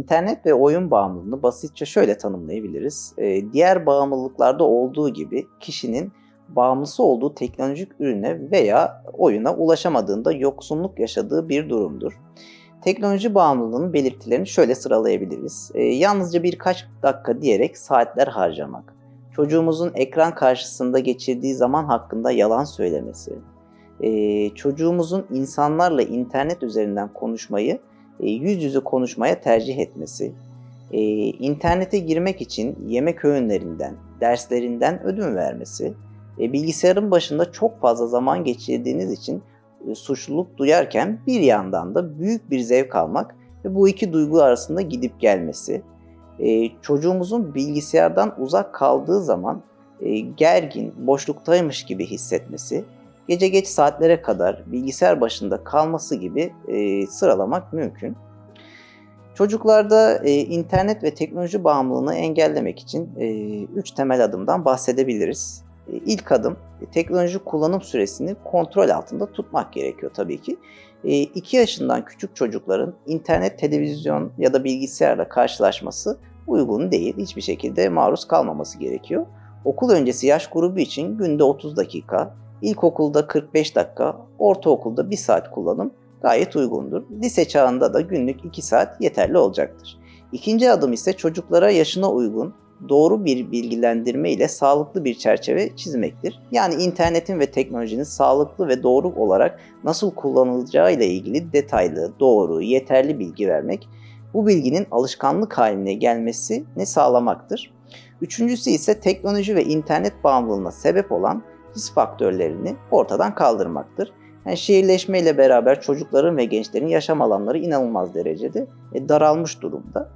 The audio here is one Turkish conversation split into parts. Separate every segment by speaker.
Speaker 1: İnternet ve oyun bağımlılığını basitçe şöyle tanımlayabiliriz. Ee, diğer bağımlılıklarda olduğu gibi kişinin bağımlısı olduğu teknolojik ürüne veya oyuna ulaşamadığında yoksunluk yaşadığı bir durumdur. Teknoloji bağımlılığının belirtilerini şöyle sıralayabiliriz. Ee, yalnızca birkaç dakika diyerek saatler harcamak, çocuğumuzun ekran karşısında geçirdiği zaman hakkında yalan söylemesi, ee, çocuğumuzun insanlarla internet üzerinden konuşmayı yüz yüze konuşmaya tercih etmesi, e, internete girmek için yemek öğünlerinden, derslerinden ödün vermesi, e, bilgisayarın başında çok fazla zaman geçirdiğiniz için e, suçluluk duyarken bir yandan da büyük bir zevk almak ve bu iki duygu arasında gidip gelmesi, e, çocuğumuzun bilgisayardan uzak kaldığı zaman e, gergin, boşluktaymış gibi hissetmesi, gece geç saatlere kadar bilgisayar başında kalması gibi e, sıralamak mümkün. Çocuklarda e, internet ve teknoloji bağımlılığını engellemek için 3 e, temel adımdan bahsedebiliriz. E, ilk adım e, teknoloji kullanım süresini kontrol altında tutmak gerekiyor tabii ki. 2 e, yaşından küçük çocukların internet, televizyon ya da bilgisayarla karşılaşması uygun değil. Hiçbir şekilde maruz kalmaması gerekiyor. Okul öncesi yaş grubu için günde 30 dakika, İlkokulda 45 dakika, ortaokulda 1 saat kullanım gayet uygundur. Lise çağında da günlük 2 saat yeterli olacaktır. İkinci adım ise çocuklara yaşına uygun, doğru bir bilgilendirme ile sağlıklı bir çerçeve çizmektir. Yani internetin ve teknolojinin sağlıklı ve doğru olarak nasıl kullanılacağı ile ilgili detaylı, doğru, yeterli bilgi vermek, bu bilginin alışkanlık haline gelmesini sağlamaktır. Üçüncüsü ise teknoloji ve internet bağımlılığına sebep olan risk faktörlerini ortadan kaldırmaktır. Yani şehirleşmeyle beraber çocukların ve gençlerin yaşam alanları inanılmaz derecede e, daralmış durumda.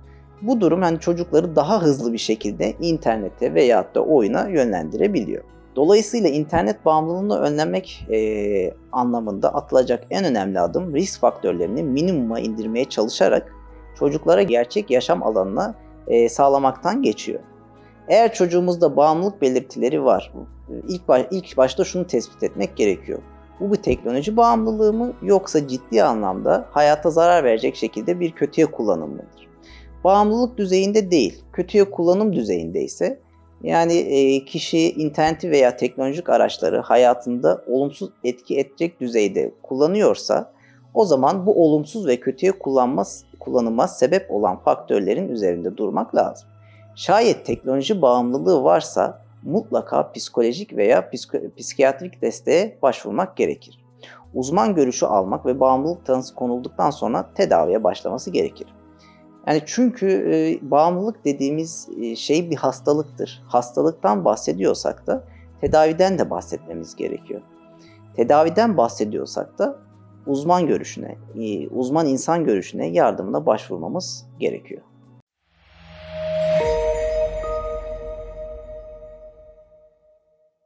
Speaker 1: Bu durum yani çocukları daha hızlı bir şekilde internete veyahut da oyuna yönlendirebiliyor. Dolayısıyla internet bağımlılığını önlemek e, anlamında atılacak en önemli adım risk faktörlerini minimuma indirmeye çalışarak çocuklara gerçek yaşam alanına e, sağlamaktan geçiyor. Eğer çocuğumuzda bağımlılık belirtileri var, ilk, baş, ilk başta şunu tespit etmek gerekiyor. Bu bir teknoloji bağımlılığı mı yoksa ciddi anlamda hayata zarar verecek şekilde bir kötüye kullanım mıdır? Bağımlılık düzeyinde değil, kötüye kullanım düzeyinde ise yani e, kişi interneti veya teknolojik araçları hayatında olumsuz etki edecek düzeyde kullanıyorsa o zaman bu olumsuz ve kötüye kullanmaz, kullanıma sebep olan faktörlerin üzerinde durmak lazım. Şayet teknoloji bağımlılığı varsa mutlaka psikolojik veya psikiyatrik desteğe başvurmak gerekir. Uzman görüşü almak ve bağımlılık tanısı konulduktan sonra tedaviye başlaması gerekir. Yani çünkü e, bağımlılık dediğimiz e, şey bir hastalıktır. Hastalıktan bahsediyorsak da tedaviden de bahsetmemiz gerekiyor. Tedaviden bahsediyorsak da uzman görüşüne, e, uzman insan görüşüne yardımına başvurmamız gerekiyor.